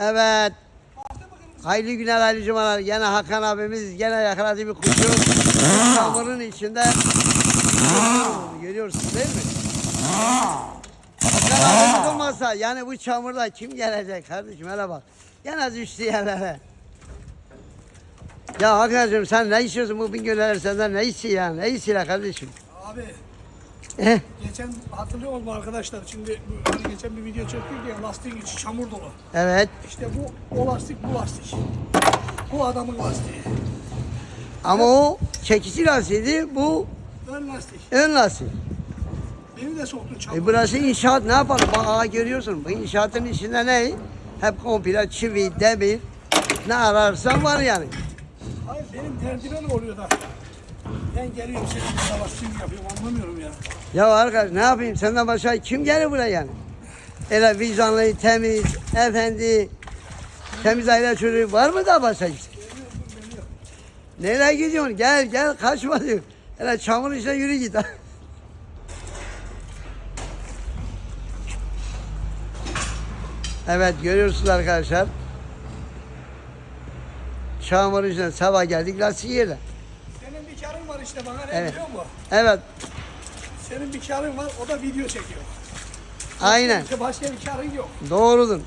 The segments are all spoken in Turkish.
Evet. Hayırlı günler, hayırlı cumalar. Gene Hakan abimiz gene yakaladı bir kuşu. Çamurun içinde. Görüyorsunuz değil mi? Hakan abimiz olmazsa yani bu çamurda kim gelecek kardeşim hele bak. Gene düştü yerlere. Ya Hakan'cığım sen ne istiyorsun bu Bingöl'ler senden ne istiyor ya? Ne istiyor kardeşim? Abi Eh, geçen hatırlıyor musun arkadaşlar? Şimdi hani geçen bir video çektik ya lastiğin içi çamur dolu. evet. İşte bu o lastik bu lastik. Bu adamın lastiği. Ama o çekici lastiğiydi, bu Ön lastik. ön lastik. Beni de soktun çamur. E burası inşaat ne yapalım? Bak aha görüyorsun. Bu inşaatın içinde ne? Hep komple çivi, demir. Ne ararsan var yani. Hayır benim terdiven oluyor da. Ben geliyorum senin lastiğini yapıyorum anlamıyorum ya. Ya arkadaş ne yapayım? Senden başka kim gelir buraya yani? Öyle vicdanlı, temiz, efendi, temiz aile çocuğu var mı da başka kimse? Nereye gidiyorsun? Gel gel kaçma diyor. Hele çamur içine yürü git. evet görüyorsunuz arkadaşlar. Çamur içine sabah geldik lastik yerle. Bir var işte bana ne Evet. biliyor musun? Evet Senin bir karın var o da video çekiyor. aynen. İşte başka bir karın yok. Doğrudur.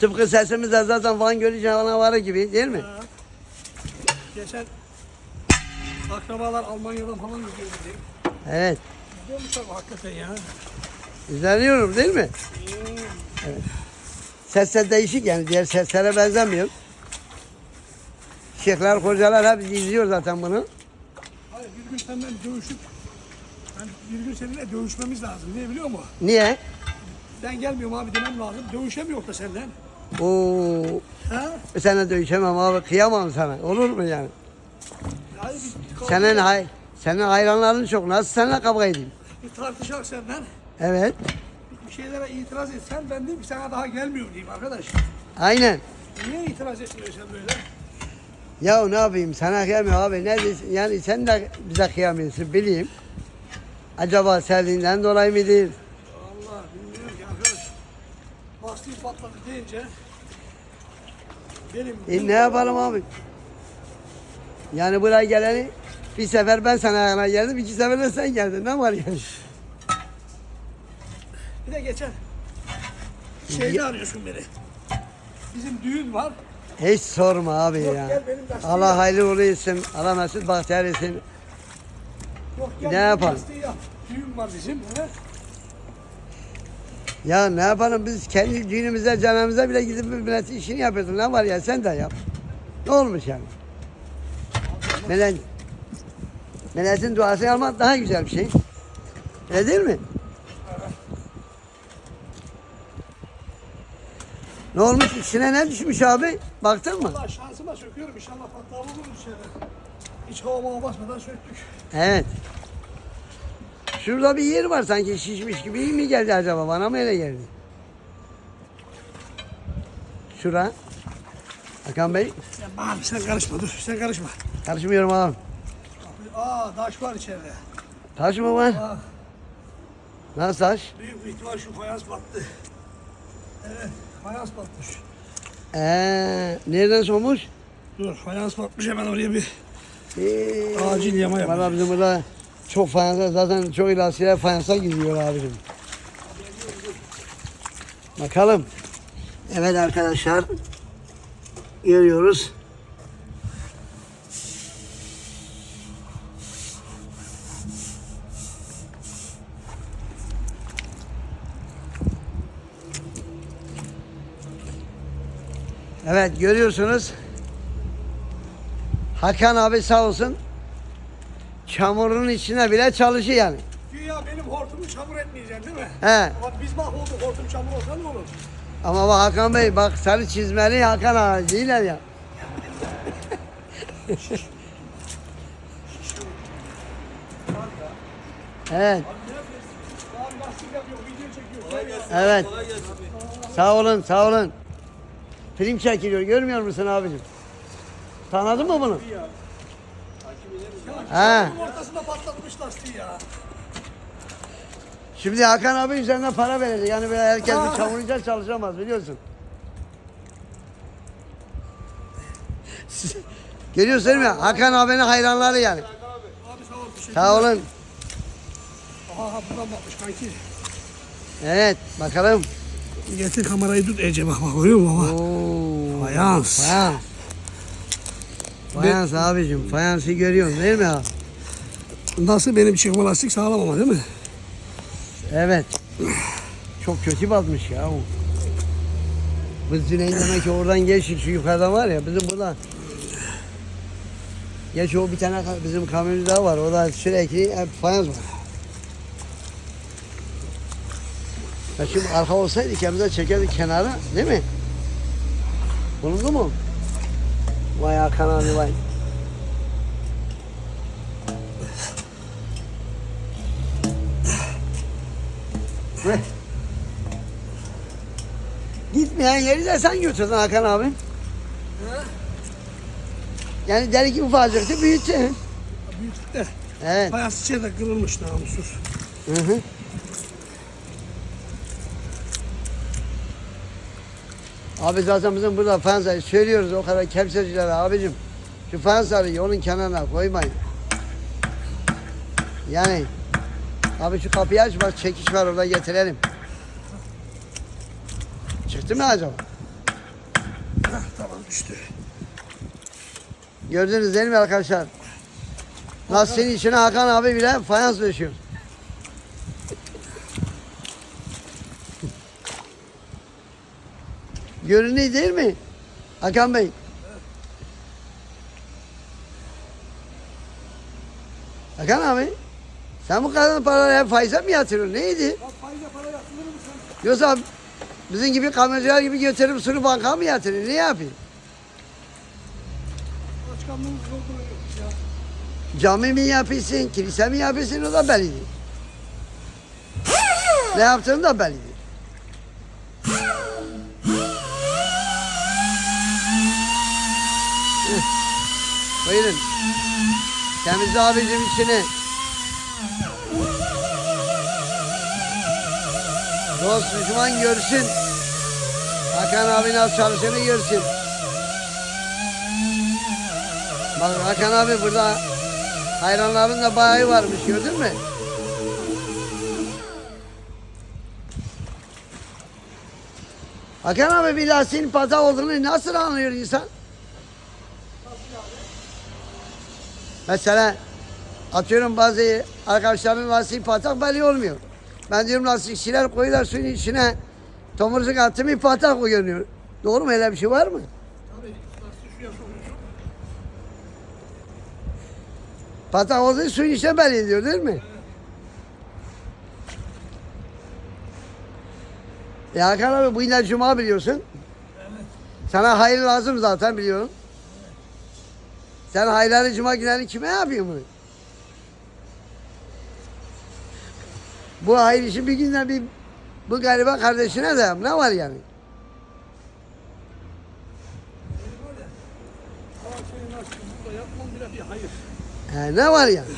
Tıpkı sesimiz de zaten Van Gölü canavarı gibi değil mi? Ha. Geçen akrabalar Almanya'dan falan gidiyor dedi. Evet. Biliyor musun hakikaten ya? İzleniyorum değil mi? Evet. Sesler değişik yani diğer seslere benzemiyor. Şeyhler, hocalar hep izliyor zaten bunu. Hayır bir gün senden dövüşüp yani bir gün seninle dövüşmemiz lazım. Niye biliyor musun? Niye? Ben gelmiyorum abi demem lazım. Dövüşemiyor da senden. Oo, Ha? sana dövüşemem abi, kıyamam sana. Olur mu yani? Yani Senin hay senin hayranların çok. Nasıl seninle kavga edeyim? bir tartışak senden. Evet. Bir şeylere itiraz etsen ben diyeyim ki sana daha gelmiyorum diyeyim arkadaş. Aynen. Niye itiraz etmiyorsun böyle? Ya ne yapayım sana kıyamıyor abi. Ne diyorsun? Yani sen de bize kıyamıyorsun bileyim. Acaba sevdiğinden dolayı mıdır? Allah bilmiyorum ki arkadaş. Lastiği patladı deyince benim E ne yapalım abi? Yani buraya geleni bir sefer ben sana ayağına geldim, iki sefer de sen geldin. Ne var yani? Bir de geçen şeyde arıyorsun beni. Bizim düğün var. Hiç sorma abi Yok, ya. Allah hayırlı uğurlu etsin. Allah mesut bahtiyar etsin. Yok, gel Ne yapalım? Düğün var bizim. He? Ya ne yapalım biz kendi düğünümüze, canımıza bile gidip milletin işini yapıyorsun. Ne var ya sen de yap. Ne olmuş yani? Millet, milletin duasını almak daha güzel bir şey. Öyle değil mi? Ne olmuş? İçine ne düşmüş abi? Baktın mı? Allah şansıma söküyorum. İnşallah patlama olur içeride. Hiç havama basmadan söktük. Evet. Şurada bir yer var sanki şişmiş gibi İyi mi geldi acaba? Bana mı öyle geldi? Şura. Hakan Bey. Sen abi sen karışma dur. Sen karışma. Karışmıyorum abi. Aa taş var içeride. Taş mı var? Aa, Nasıl taş? büyük bir ihtimal şu fayans battı. Evet fayans batmış. Ee, nereden soğumuş? Dur fayans batmış hemen oraya bir Ee, acil yama yapalım. Valla bizim burada çok fayansa zaten çok ilaçlar fayansa gidiyor abicim. Bakalım. Evet arkadaşlar. Görüyoruz. Evet görüyorsunuz. Hakan abi sağ olsun. Çamurun içine bile çalışıyor yani. Güya benim hortumu çamur etmeyeceksin değil mi? He. Ama biz mahvolduk hortum çamur olsa ne olur? Ama bak Hakan Bey bak sarı çizmeli Hakan abi değiller ya. evet, evet. Sağ olun, sağ olun. Film çekiliyor, görmüyor musun abicim? Tanıdın mı bunu? He. Ortasında patlatmış lastiği ya. Şimdi Hakan abi üzerine para verecek. Yani böyle herkes bir çamurunca çalışamaz biliyorsun. Görüyorsun değil mi? Hakan abinin hayranları yani. Abi sağ ol. Teşekkür Sağ olun. Aha buradan bakmış kanki. Evet bakalım. Getir kamerayı tut Ece bak bak görüyor musun baba? Oo. Fayans. Fayans. Fayans abicim. Fayansı görüyorsun değil mi abi? Nasıl benim çıkma lastik sağlam ama değil mi? Evet. Çok kötü batmış ya o. Biz Cüneyt demek ki oradan geçtik şu yukarıdan var ya bizim burada. Geç o bir tane bizim kamyoncu daha var. O da sürekli hep fayans var. Ya şimdi arka olsaydı kendimize çekerdik kenara değil mi? Bulundu mu? Vay Hakan abi vay. Gitmeyen yeri de sen götürdün Hakan abi. Yani delik ki ufacıktı büyüttü. Büyüklük de Evet. fayans içeride kırılmış namussuz. Hı hı. Abi zaten bizim burada fayansları söylüyoruz o kadar kepsecilere abicim. Şu fayansları yolun kenarına koymayın. Yani abi şu kapıyı aç bak çekiş var orada getirelim. Çıktı mı acaba? Hah, tamam düştü. Gördünüz değil mi arkadaşlar? Lastiğin içine Hakan abi bile fayans döşüyor. Görünüyor değil mi? Hakan Bey. Hakan abi. Sen bu kadar paraları hep faize mi yatırıyorsun? Neydi? Ya faize para yatırır mı sen? Yoksa bizim gibi kamyoncular gibi götürüp sunu banka mı yatırıyor? Ne yapayım? Başkanlığımız dolduruyor ya. Cami mi yapıyorsun, kilise mi yapıyorsun o da bellidir. ne yaptığın da. Heh. Buyurun. Temizle abicim içini. Dost düşman görsün. Hakan abi nasıl çalışanı görsün. Bak Hakan abi burada hayranların da bayağı varmış gördün mü? Hakan abi bir lastiğin patak olduğunu nasıl anlıyor insan? Mesela atıyorum bazı arkadaşların lastiği patak belli olmuyor. Ben diyorum lastikçiler koyuyorlar suyun içine tomurcuk attı mı patak o görünüyor. Doğru mu öyle bir şey var mı? Tabii. Patak olduğu suyun içine belli ediyor değil mi? Ya Hakan abi bu yine cuma biliyorsun. Sana hayır lazım zaten biliyorum. Sen hayırları cuma günleri kime yapıyorsun bunu? Bu hayır işi bir günden bir bu gariban kardeşine de ne var yani? He, ne var yani?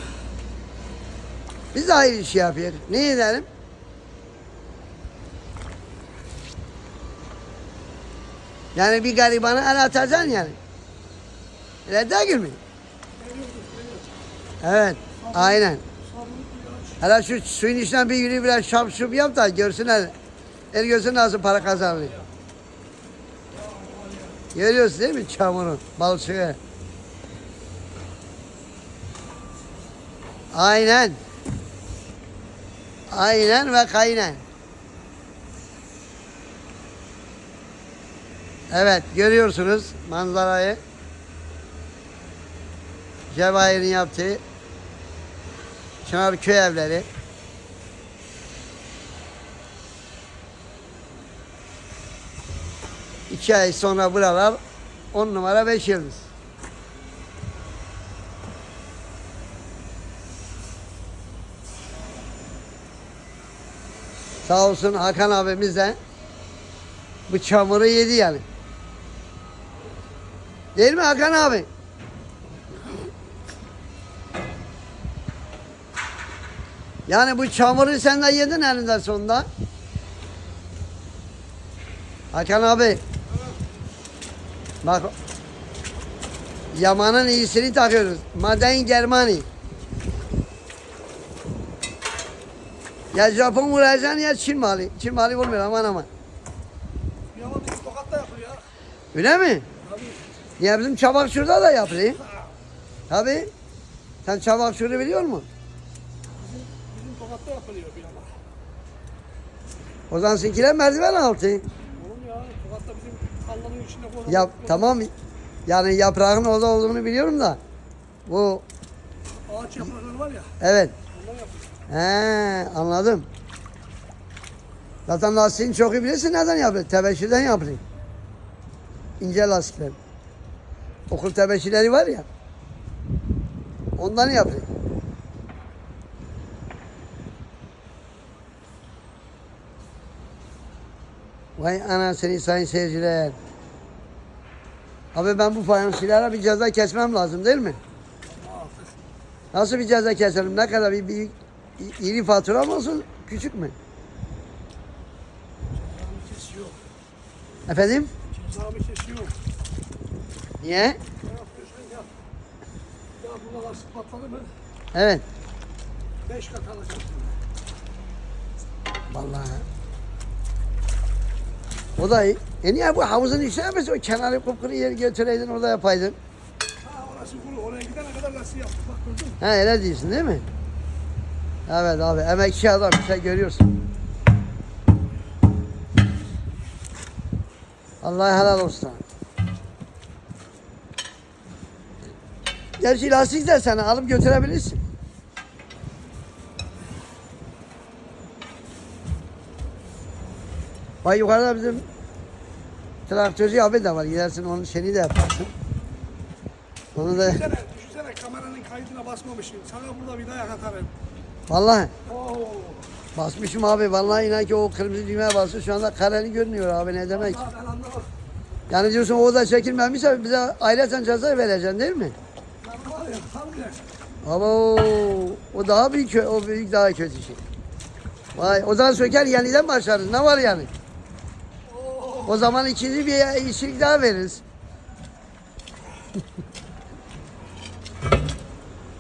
Biz de hayır işi yapıyoruz. Ne edelim? Yani bir garibanı el atacaksın yani. Değil mi? Evet, aynen. Hele şu suyun içinden bir yürü biraz şap şup yap da görsünler. El görsün nasıl para kazanıyor. Görüyorsun değil mi çamuru, balçığı? Aynen. Aynen ve kaynen. Evet görüyorsunuz manzarayı. Cevahir'in yaptığı Çınar köy evleri. İki ay sonra buralar on numara beş yıldız. Sağ olsun Hakan abimiz de bu çamuru yedi yani. Değil mi Hakan abi? Yani bu çamuru sen de yedin elinde sonunda. Hakan abi. Bak. Yaman'ın iyisini takıyoruz. Maden Germani. Ya Japon vuracaksın ya Çin malı. Çin malı vurmuyor aman aman. Yaman biz tokatta yapıyor ya. Öyle mi? Tabii. Ya bizim çabak şurada da yapılıyor. Tabii. Sen çabak şuru biliyor musun? Tokatta yapılıyor yana. O zaman sizinkiler merdiven altı. Oğlum ya tokatta bizim kallanın içinde koyalım. Ya tamam. Yani yaprağın orada olduğunu biliyorum da. Bu Ağaç yaprakları var ya. evet. Yapıyor. He anladım. Zaten lastiğini çok iyi bilirsin neden yapıyor? Tebeşirden yapıyor. İnce lastikler. Okul tebeşirleri var ya. Ondan yapıyor. Vay anasını sayın seyirciler. Abi ben bu fayansçılara bir ceza kesmem lazım değil mi? Nasıl bir ceza keselim? Ne kadar bir i- iri fatura mı olsun, küçük mü? Efendim? Cezamı kesiyor. Niye? Ne yapıyorsun ya? Ya buna lastik patladı mı? Evet. Beş kat alacağım. Vallahi. O da. E niye bu havuzun içine yapıyorsun? O kenarı kupkuru yeri götüreydin orada yapaydın. Ha orası kuru. Oraya gidene kadar lastiği yaptık. Bak gördün mü? Öyle diyorsun değil mi? Evet abi emekçi adam bir şey görüyorsun. Allah helal olsun. Gerçi lastik de sana alıp götürebilirsin. Bak yukarıda bizim traktörcü abi de var. Gidersin onun şeyini de yaparsın. Onu da Düşünsene, düşünsene kameranın kaydına basmamışsın. Sana burada bir dayak atarım. vallahi Oo. Basmışım abi vallahi inan ki o kırmızı düğmeye bastı şu anda kareli görünüyor abi ne demek. Ben anlamam. Yani diyorsun o da çekilmemişse bize aileten ceza vereceksin değil mi? Ben var ya tam bile. Ama o, o daha büyük o büyük daha kötü şey. Vay o zaman söker yeniden başlarız ne var yani? O zaman ikinci bir işlik daha veririz.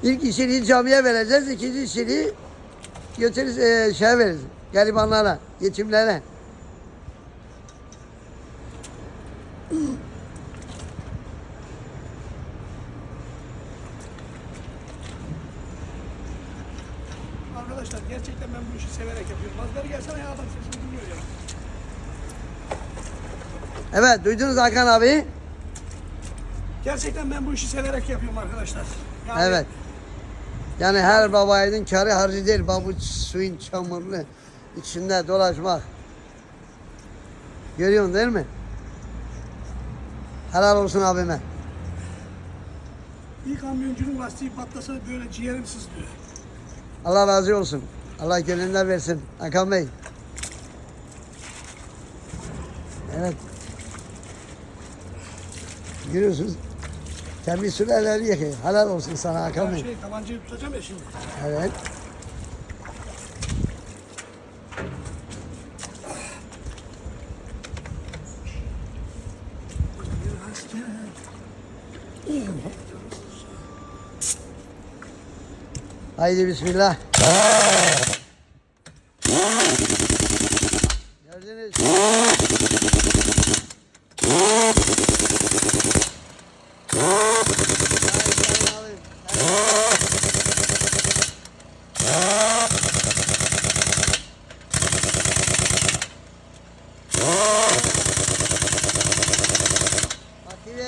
İlk işini camiye vereceğiz, ikinci işini götürürüz, e, şey veririz, garibanlara, yetimlere. Arkadaşlar gerçekten ben bu işi severek yapıyorum. Bazıları gelsene ya adam sesini duyuyor ya. Evet, duydunuz Hakan abi. Gerçekten ben bu işi severek yapıyorum arkadaşlar. Yani Evet. Yani her babayiğidin karı harcı değil. Babu suyun çamurlu içinde dolaşmak. Görüyorsun değil mi? Helal olsun abime. Bir kamyoncunun lastiği patlasa böyle ciğerim sızlıyor. Allah razı olsun. Allah gönlünden versin. Hakan Bey. Evet. Görüyorsunuz. Temiz süreleri yıkıyor. Helal olsun sana Hakan Bey. şey tabancayı tutacağım ya şimdi. Evet. Haydi bismillah. Aktive.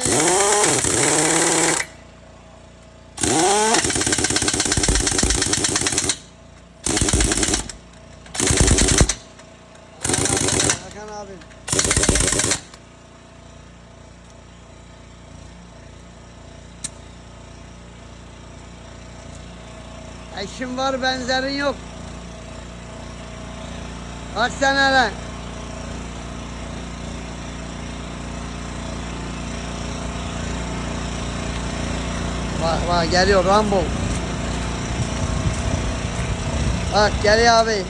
Hakan abi. Eşim var benzerin yok. Kaç seneler? Bak bak geliyor Rambo. Bak geliyor abi.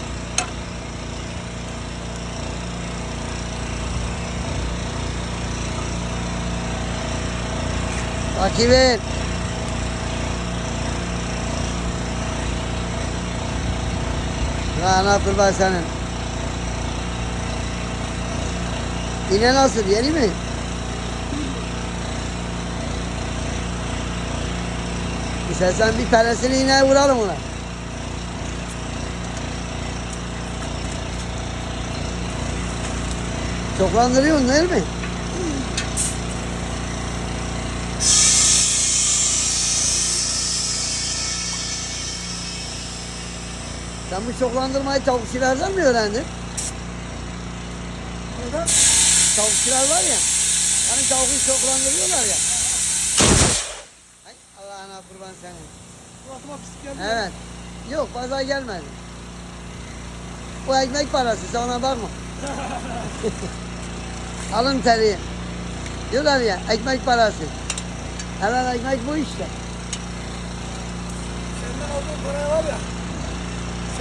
Takip et. Ana kurban senin. Yine nasıl? Yeni mi? İstersen bir tanesini yine vuralım ona. Çoklandırıyorsun değil mi? Sen bu çoklandırmayı tavukçulardan mı öğrendin? Neden? Tavukçular var ya. Hani tavuğu çoklandırıyorlar ya. Ay Allah'ına kurban senin. Suratıma pislik geldi. Evet. Yok fazla gelmedi. Bu ekmek parası sen ona bakma. Alın teri. Diyorlar ya ekmek parası. Hemen ekmek bu işte. Senden aldığım paraya var ya.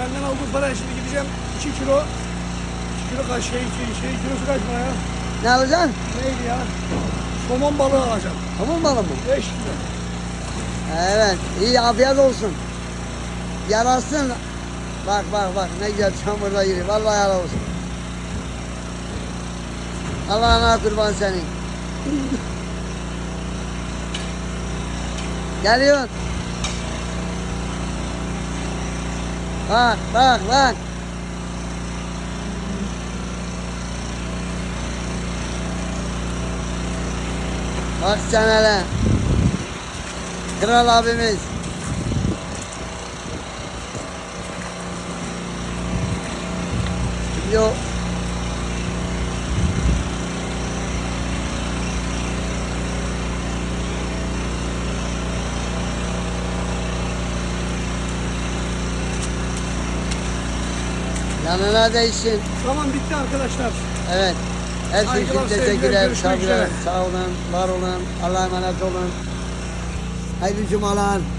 Senden aldığım paraya şimdi gideceğim 2 kilo 2 kilo kaç şey, şey, şey kilosu kaç para ya? Ne alacaksın? Neydi ya? Somon balığı alacağım. Tamam balı mı? 5 kilo. Evet. iyi afiyet olsun. Yarasın. Bak bak bak ne güzel çamurda yürüyor. Vallahi helal olsun. Allah'ına kurban senin. Geliyor. Bak bak bak. Bak sen hele. Kral abimiz. Yo. Yanına değişsin. Tamam bitti arkadaşlar. Evet. Her şey için Saygılar, sevgiler, teşekkürler. görüşmek Saygılar. üzere. Sağ olun, var olun. Allah'a emanet olun. Hayırlı cumalar.